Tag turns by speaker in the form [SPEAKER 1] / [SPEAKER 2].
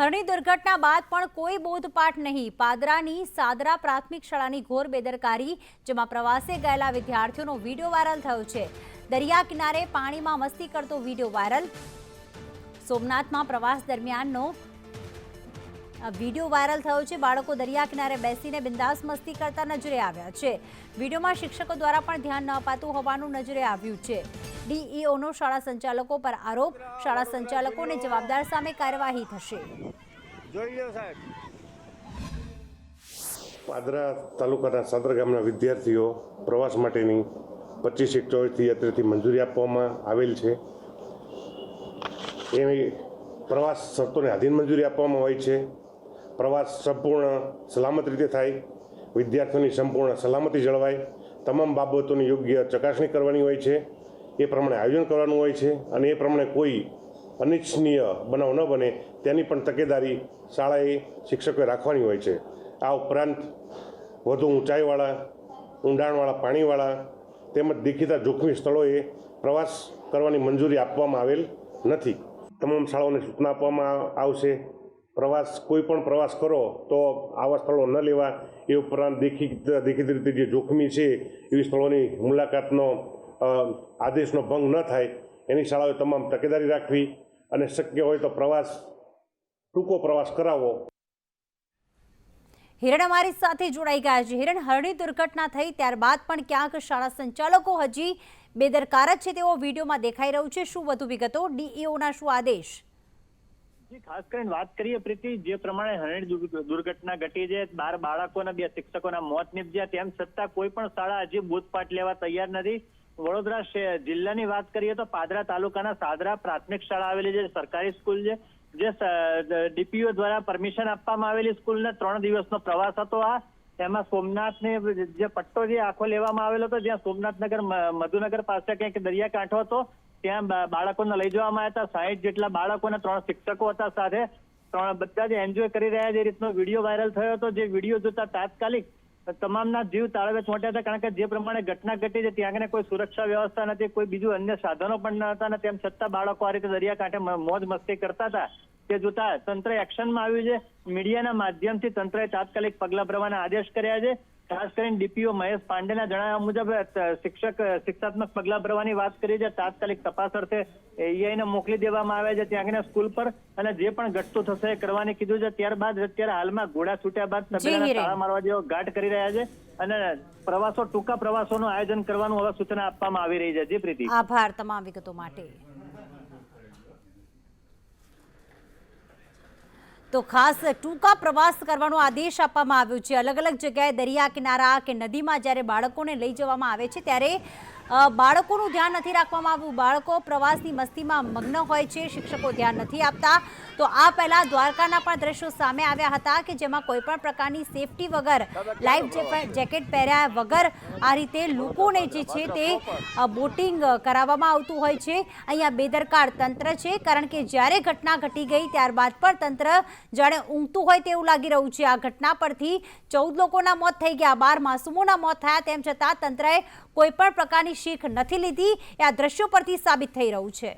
[SPEAKER 1] હરણી દુર્ઘટના બાદ પણ કોઈ બોધપાઠ નહીં. પાદરાની સાદરા પ્રાથમિક શાળાની ઘોર બેદરકારી, જેમાં પ્રવાસે ગયેલા વિદ્યાર્થીઓનો વીડિયો વાયરલ થયો છે. દરિયા કિનારે પાણીમાં મસ્તી કરતો વીડિયો વાયરલ. સોમનાથમાં પ્રવાસ દરમિયાનનો વીડિયો વાયરલ થયો છે. બાળકો દરિયા કિનારે બેસીને બિંદાસ મસ્તી કરતા નજરે આવ્યા છે. વિડીયોમાં શિક્ષકો દ્વારા પણ ધ્યાન ન અપાતું હોવાનું નજરે આવ્યું છે. ડીઈઓનો શાળા સંચાલકો પર આરોપ. શાળા સંચાલકોને જવાબદાર સામે કાર્યવાહી થશે.
[SPEAKER 2] જોઈ લો સાહેબ.
[SPEAKER 3] પાદરા તાલુકાના સાદર ગામના વિદ્યાર્થીઓ પ્રવાસ માટેની પચીસ એક ચોવીસથી યાત્રાથી મંજૂરી આપવામાં આવેલ છે. એની પ્રવાસ શરતોને આધીન મંજૂરી આપવામાં હોય છે. પ્રવાસ સંપૂર્ણ સલામત રીતે થાય. વિદ્યાર્થીઓની સંપૂર્ણ સલામતી જળવાય. તમામ બાબતોની યોગ્ય ચકાસણી કરવાની હોય છે. એ પ્રમાણે આયોજન કરવાનું હોય છે અને એ પ્રમાણે કોઈ અનિચ્છનીય બનાવ ન બને તેની પણ તકેદારી શાળાએ શિક્ષકોએ રાખવાની હોય છે. આ ઉપરાંત વધુ ઊંચાઈવાળા, ઊંડાણવાળા પાણીવાળા તેમજ દેખીતા જોખમી સ્થળોએ પ્રવાસ કરવાની મંજૂરી આપવામાં આવેલ નથી. તમામ શાળાઓને સૂચના આપવામાં આવશે. પ્રવાસ, કોઈ પણ પ્રવાસ કરો તો આવા સ્થળો ન લેવા. એ ઉપરાંત દેખી, દેખીતી રીતે જે જોખમી છે એવી સ્થળોની મુલાકાતનો આદેશનો ભંગ ન થાય એની શાળાઓએ તમામ તકેદારી રાખવી અને શક્ય હોય તો પ્રવાસ ટૂંકો પ્રવાસ કરાવવો.
[SPEAKER 1] હિરણ અમારી સાથે જોડાઈ ગયા છે. હિરણ હરણી દુર્ઘટના થઈ ત્યારબાદ પણ ક્યાંક શાળા સંચાલકો હજી બેદરકાર જ છે તેવો વિડીયોમાં દેખાઈ રહ્યું છે. શું વધુ વિગતો? ડીઈઓના શું આદેશ?
[SPEAKER 4] જી ખાસ કરીને વાત કરીએ પ્રીતિ જે પ્રમાણે હરણી દુર્ઘટના ઘટી છે બાર બાળકોના બે શિક્ષકોના મોત નીપજ્યા તેમ છતાં કોઈ પણ શાળા હજી બૂથપાટ લેવા તૈયાર નથી. વડોદરા જિલ્લાની વાત કરીએ તો પાદરા તાલુકાના સાદરા પ્રાથમિક શાળા આવેલી છે સરકારી સ્કૂલ છે, જે ડીપીઓ દ્વારા પરમિશન આપવામાં આવેલી સ્કૂલને ત્રણ દિવસનો પ્રવાસ હતો આ. એમાં સોમનાથને જે પટ્ટો જે આખો લેવામાં આવેલો હતો, જ્યાં સોમનાથનગર મધુનગર પાસે કંઈક દરિયાકાંઠો હતો, ત્યાં બાળકોને લઈ જવામાં આવ્યા હતા. સાહીઠ જેટલા બાળકોને ત્રણ શિક્ષકો હતા સાથે. ત્રણ, બધા જ એન્જોય કરી રહ્યા જે રીતનો વીડિયો વાયરલ થયો હતો. જે વીડિયો જોતા તાત્કાલિક તમામના જીવ તાળવે ચોંટ્યા હતા કારણ કે જે પ્રમાણે ઘટના ઘટી છે, ત્યાં આગળ કોઈ સુરક્ષા વ્યવસ્થા નથી, કોઈ બીજું અન્ય સાધનો પણ ન હતા અને તેમ છતાં બાળકો આ રીતે દરિયાકાંઠે મોજ મસ્તી કરતા હતા. તે જોતા તંત્ર એક્શનમાં આવ્યું છે. મીડિયાના માધ્યમથી તંત્રએ તાત્કાલિક પગલા ભરવાના આદેશ કર્યા છે. ખાસ કરીને ડીપીઓ મહેશ પાંડેના જણાવ્યા મુજબ શિક્ષક શિક્ષાત્મક પગલા ભરવાની વાત કરી છે. તાત્કાલિક તપાસ અર્થે એઆઈને મોકલી દેવામાં આવ્યા છે ત્યાં સ્કૂલ પર અને જે પણ ઘટતું થશે એ કરવાની કીધું છે. ત્યારબાદ અત્યારે હાલમાં ઘોડા છૂટ્યા બાદ તબેલાના તાળા મારવા જેવો ઘાટ કરી રહ્યા છે અને પ્રવાસો ટૂંકા પ્રવાસોનું આયોજન કરવાનું હવે સૂચના આપવામાં આવી રહી છે. જી પ્રીતિ.
[SPEAKER 1] આભાર તમામ વિગતો માટે. તો ખાસ ટૂંકા પ્રવાસ કરવાનો આદેશ આપવામાં આવ્યો છે. અલગ અલગ જગ્યાએ દરિયા કિનારા કે નદીમાં જ્યારે બાળકોને લઈ જવામાં આવે છે, ત્યારે બાળકોનું ધ્યાન નથી રાખવામાં આવ્યું. બાળકો પ્રવાસની મસ્તીમાં મગ્ન હોય છે, શિક્ષકો ધ્યાન નથી આપતા. તો આ પહેલાં દ્વારકાના પણ દ્રશ્યો સામે આવ્યા હતા કે જેમાં કોઈપણ પ્રકારની સેફટી વગર, લાઈફ જેકેટ પહેર્યા વગર આ રીતે લોકોને જે છે તે બોટિંગ કરાવવામાં આવતું હોય છે. અહીંયા બેદરકાર તંત્ર છે, કારણ કે જ્યારે ઘટના ઘટી ગઈ, ત્યારબાદ પણ તંત્ર જાણે ઊંઘતું હોય તેવું લાગી રહ્યું છે આ ઘટના પરથી. ચૌદ લોકોના મોત થઈ ગયા, બાર માસૂમોના મોત થયા. તેમ છતાં તંત્રએ કોઈપણ પ્રકારની શીખ નથી લીધી. એ આ દ્રશ્યો પરથી સાબિત થઈ રહ્યું છે.